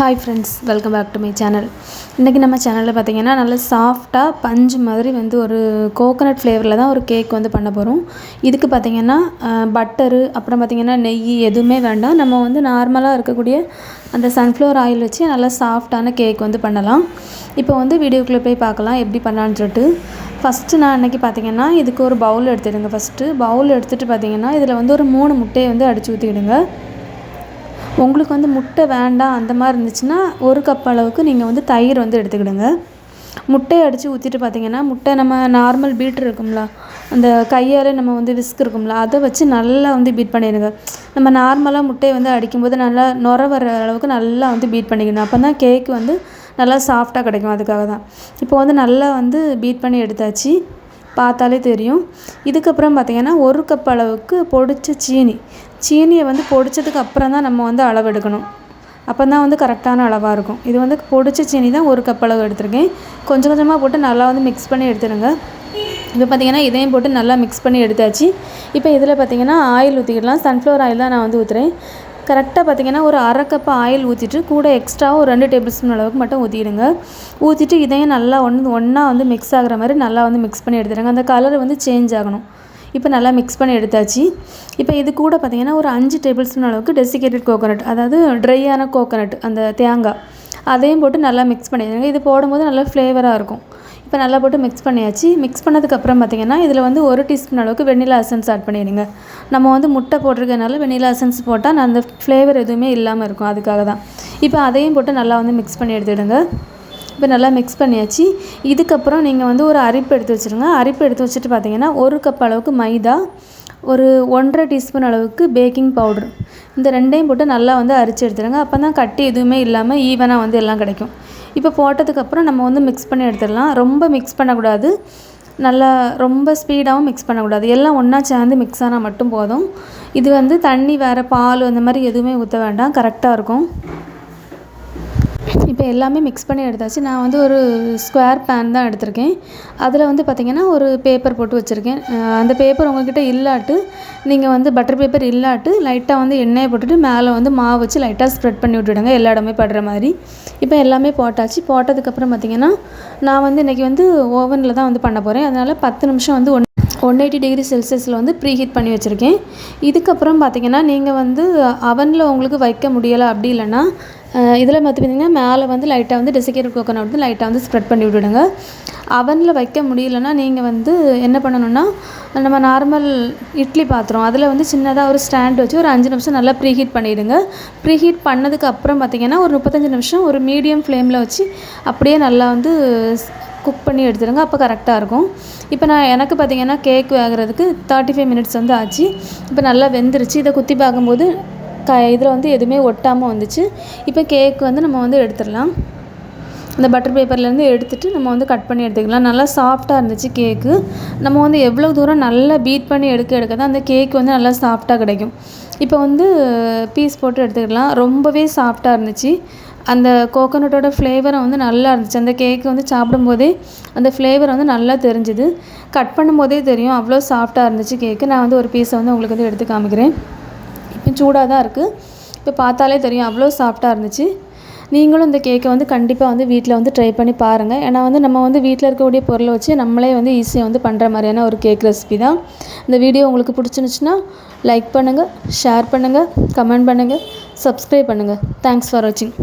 Hi friends welcome back to my channel இன்றைக்கி நம்ம சேனலில் பார்த்தீங்கன்னா நல்ல சாஃப்டாக பஞ்சு மாதிரி வந்து ஒரு கோகோனட் ஃப்ளேவரில் தான் ஒரு கேக் வந்து பண்ண போகிறோம் இதுக்கு பார்த்திங்கன்னா பட்டரு அப்புறம் பார்த்திங்கன்னா நெய் எதுவுமே வேண்டாம். நம்ம வந்து நார்மலாக இருக்கக்கூடிய அந்த சன்ஃப்ளவர் ஆயில் வச்சு நல்லா சாஃப்டான கேக் வந்து பண்ணலாம். இப்போ வந்து வீடியோக்குள்ளே போய் பார்க்கலாம் எப்படி பண்ணலான்னு சொல்லிட்டு. ஃபஸ்ட்டு நான் அன்றைக்கி பார்த்திங்கன்னா இதுக்கு ஒரு பவுல் எடுத்துடுங்க. ஃபஸ்ட்டு பவுல் எடுத்துகிட்டு பார்த்திங்கன்னா இதில் வந்து ஒரு மூணு முட்டையை வந்து அடித்து ஊற்றிக்கிடுங்க உங்களுக்கு வந்து முட்டை வேண்டாம் அந்த மாதிரி இருந்துச்சுன்னா ஒரு கப் அளவுக்கு நீங்கள் வந்து தயிர் வந்து எடுத்துக்கிடுங்க. முட்டையை அடித்து ஊற்றிட்டு பார்த்தீங்கன்னா முட்டை நம்ம நார்மல் பீட்ரு இருக்கும்ல அந்த கையால் நம்ம வந்து விஸ்க் இருக்கும்ல அதை வச்சு நல்லா வந்து பீட் பண்ணிடுங்க. நம்ம நார்மலாக முட்டையை வந்து அடிக்கும்போது நல்லா நுர வர அளவுக்கு நல்லா வந்து பீட் பண்ணிக்கணும். அப்போ தான் கேக் வந்து நல்லா சாஃப்டாக கிடைக்கும். அதுக்காக தான். இப்போ வந்து நல்லா வந்து பீட் பண்ணி எடுத்தாச்சு. பார்த்தாலே தெரியும். இதுக்கப்புறம் பார்த்திங்கன்னா ஒரு கப் அளவுக்கு பொடிச்ச சீனி. சீனியை வந்து பொடிச்சதுக்கு அப்புறம் தான் நம்ம வந்து அளவு எடுக்கணும். அப்போ தான் வந்து கரெக்டான அளவாக இருக்கும். இது வந்து பொடிச்ச சீனி தான் ஒரு கப் அளவு எடுத்திருக்கேன். கொஞ்சம் கொஞ்சமாக போட்டு நல்லா வந்து மிக்ஸ் பண்ணி எடுத்துடுங்க இப்போ பார்த்திங்கன்னா இதையும் போட்டு நல்லா மிக்ஸ் பண்ணி எடுத்தாச்சு. இப்போ இதில் பார்த்திங்கன்னா ஆயில் ஊற்றிக்கிடலாம் சன்ஃப்ளவர் ஆயில் தான் நான் வந்து ஊற்றுறேன் கரெக்டாக பார்த்திங்கன்னா ஒரு அரை கப் ஆயில் ஊற்றிட்டு கூட எக்ஸ்ட்ராவாக ஒரு ரெண்டு டேபிள் ஸ்பூன் அளவுக்கு மட்டும் ஊற்றிடுங்க ஊற்றிட்டு இதையும் நல்லா ஒன்று ஒன்றா வந்து மிக்ஸ் ஆகிற மாதிரி நல்லா வந்து மிக்ஸ் பண்ணி எடுத்துடுங்க அந்த கலர் வந்து சேஞ்ச் ஆகணும். இப்போ நல்லா மிக்ஸ் பண்ணி எடுத்தாச்சு. இப்போ இது கூட பார்த்திங்கன்னா ஒரு அஞ்சு டேபிள் ஸ்பூன் அளவுக்கு டெசிகேட்டட் கோகோனட் அதாவது ட்ரையான கோகோனட் அந்த தேங்காய் அதையும் போட்டு நல்லா மிக்ஸ் பண்ணிடுங்க. இது போடும்போது நல்லா ஃப்ளேவராக இருக்கும். இப்போ நல்லா போட்டு மிக்ஸ் பண்ணியாச்சு. மிக்ஸ் பண்ணதுக்கப்புறம் பார்த்திங்கன்னா இதில் வந்து ஒரு டீஸ்பூன் அளவுக்கு வெண்ணிலா அசன்ஸ் ஆட் பண்ணிடுங்க. நம்ம வந்து முட்டை போட்டிருக்கனால வெண்ணிலா அசன்ஸ் போட்டால் அந்த ஃப்ளேவர் எதுவுமே இல்லாமல் இருக்கும். அதுக்காக தான். இப்போ அதையும் போட்டு நல்லா வந்து மிக்ஸ் பண்ணி எடுத்துடுங்க. இப்போ நல்லா மிக்ஸ் பண்ணியாச்சு. இதுக்கப்புறம் நீங்கள் வந்து ஒரு அரிப்பு எடுத்து வச்சுருங்க. அரிப்பு எடுத்து வச்சுட்டு பார்த்தீங்கன்னா ஒரு கப் அளவுக்கு மைதா ஒரு ஒன்றரை டீஸ்பூன் அளவுக்கு பேக்கிங் பவுட்ரு இந்த ரெண்டையும் போட்டு நல்லா வந்து அரிச்சு எடுத்துடுங்க அப்போ தான் கட்டி எதுவுமே இல்லாமல் ஈவனாக வந்து எல்லாம் கிடைக்கும். இப்போ போட்டதுக்கப்புறம் நம்ம வந்து மிக்ஸ் பண்ணி எடுத்துடலாம். ரொம்ப மிக்ஸ் பண்ணக்கூடாது. நல்லா ரொம்ப ஸ்பீடாகவும் மிக்ஸ் பண்ணக்கூடாது. எல்லாம் ஒன்றா சேர்ந்து மிக்ஸ் ஆனால் மட்டும் போதும். இது வந்து தண்ணி வேறு பால் அந்த மாதிரி எதுவுமே ஊற்ற வேண்டாம். கரெக்டாக இருக்கும். இப்போ எல்லாமே மிக்ஸ் பண்ணி எடுத்தாச்சு. நான் வந்து ஒரு ஸ்கொயர் பேன் தான் எடுத்திருக்கேன். அதில் வந்து பார்த்திங்கன்னா ஒரு பேப்பர் போட்டு வச்சுருக்கேன். அந்த பேப்பர் உங்கள்கிட்ட இல்லாட்டு நீங்கள் வந்து பட்டர் பேப்பர் இல்லாட்டு லைட்டாக வந்து எண்ணெயை போட்டுட்டு மேலே வந்து மாவு வச்சு லைட்டாக ஸ்ப்ரெட் பண்ணி விட்டுடுங்க. எல்லா இடமே படுற மாதிரி. இப்போ எல்லாமே போட்டாச்சு. போட்டதுக்கப்புறம் பார்த்திங்கன்னா நான் வந்து இன்றைக்கி வந்து ஓவனில் தான் வந்து பண்ண போகிறேன் அதனால் பத்து நிமிஷம் வந்து ஒன் ஒன் எயிட்டி டிகிரி செல்சியஸில் வந்து ப்ரீ ஹீட் பண்ணி வச்சுருக்கேன். இதுக்கப்புறம் பார்த்திங்கன்னா நீங்கள் வந்து அவனில் உங்களுக்கு வைக்க முடியலை அப்படி இல்லைன்னா இதில் பார்த்து பார்த்திங்கன்னா மேலே வந்து லைட்டாக வந்து டெசிகேட் கோகோனட் வந்து லைட்டாக வந்து ஸ்ப்ரெட் பண்ணி விட்டுடுங்க. அவனில் வைக்க முடியலன்னா நீங்கள் வந்து என்ன பண்ணணுன்னா நம்ம நார்மல் இட்லி பாத்திரம் அதில் வந்து சின்னதாக ஒரு ஸ்டாண்ட் வச்சு ஒரு அஞ்சு நிமிஷம் நல்லா ப்ரீ ஹீட் பண்ணிவிடுங்க ப்ரீ ஹீட் பண்ணதுக்கு அப்புறம் பார்த்திங்கன்னா ஒரு முப்பத்தஞ்சு நிமிஷம் ஒரு மீடியம் ஃப்ளேமில் வச்சு அப்படியே நல்லா வந்து குக் பண்ணி எடுத்துடுங்க அப்போ கரெக்டாக இருக்கும். இப்போ நான் எனக்கு பார்த்திங்கன்னா கேக் வேகிறதுக்கு தேர்ட்டி ஃபைவ் மினிட்ஸ் வந்து ஆச்சு. இப்போ நல்லா வெந்துருச்சு. இதை குத்தி பார்க்கும்போது க இதில் வந்து எதுவுமே ஒட்டாமல் வந்துச்சு. இப்போ கேக் வந்து நம்ம வந்து எடுத்துடலாம். இந்த பட்டர் பேப்பர்லேருந்து எடுத்துகிட்டு நம்ம வந்து கட் பண்ணி எடுத்துக்கலாம். நல்லா சாஃப்டாக இருந்துச்சு கேக்கு நம்ம வந்து எவ்வளோ தூரம் நல்லா பீட் பண்ணி எடுக்க எடுக்க தான் அந்த கேக் வந்து நல்லா சாஃப்டாக கிடைக்கும். இப்போ வந்து பீஸ் போட்டு எடுத்துக்கலாம். ரொம்பவே சாஃப்டாக இருந்துச்சு. அந்த கோகோனட்டோட ஃப்ளேவரை வந்து நல்லா இருந்துச்சு. அந்த கேக்கு வந்து சாப்பிடும்போதே அந்த ஃப்ளேவர் வந்து நல்லா தெரிஞ்சுது. கட் பண்ணும்போதே தெரியும். அவ்வளோ சாஃப்டாக இருந்துச்சு கேக்கு நான் வந்து ஒரு பீஸை வந்து உங்களுக்கு வந்து எடுத்து காமிக்கிறேன். இப்போ சூடாக தான் இருக்குது இப்போ பார்த்தாலே தெரியும். அவ்வளோ சாஃப்டாக இருந்துச்சு. நீங்களும் இந்த கேக்கை வந்து கண்டிப்பாக வந்து வீட்டில் வந்து ட்ரை பண்ணி பாருங்கள் ஏன்னா வந்து நம்ம வந்து வீட்டில் இருக்கக்கூடிய பொருளை வச்சு நம்மளே வந்து ஈஸியாக வந்து பண்ணுற மாதிரியான ஒரு கேக் ரெசிபி தான். இந்த வீடியோ உங்களுக்கு பிடிச்சிருந்துச்சின்னா லைக் பண்ணுங்கள் ஷேர் பண்ணுங்கள் கமெண்ட் பண்ணுங்கள் சப்ஸ்கிரைப் பண்ணுங்கள் தேங்க்ஸ் ஃபார் வாட்சிங்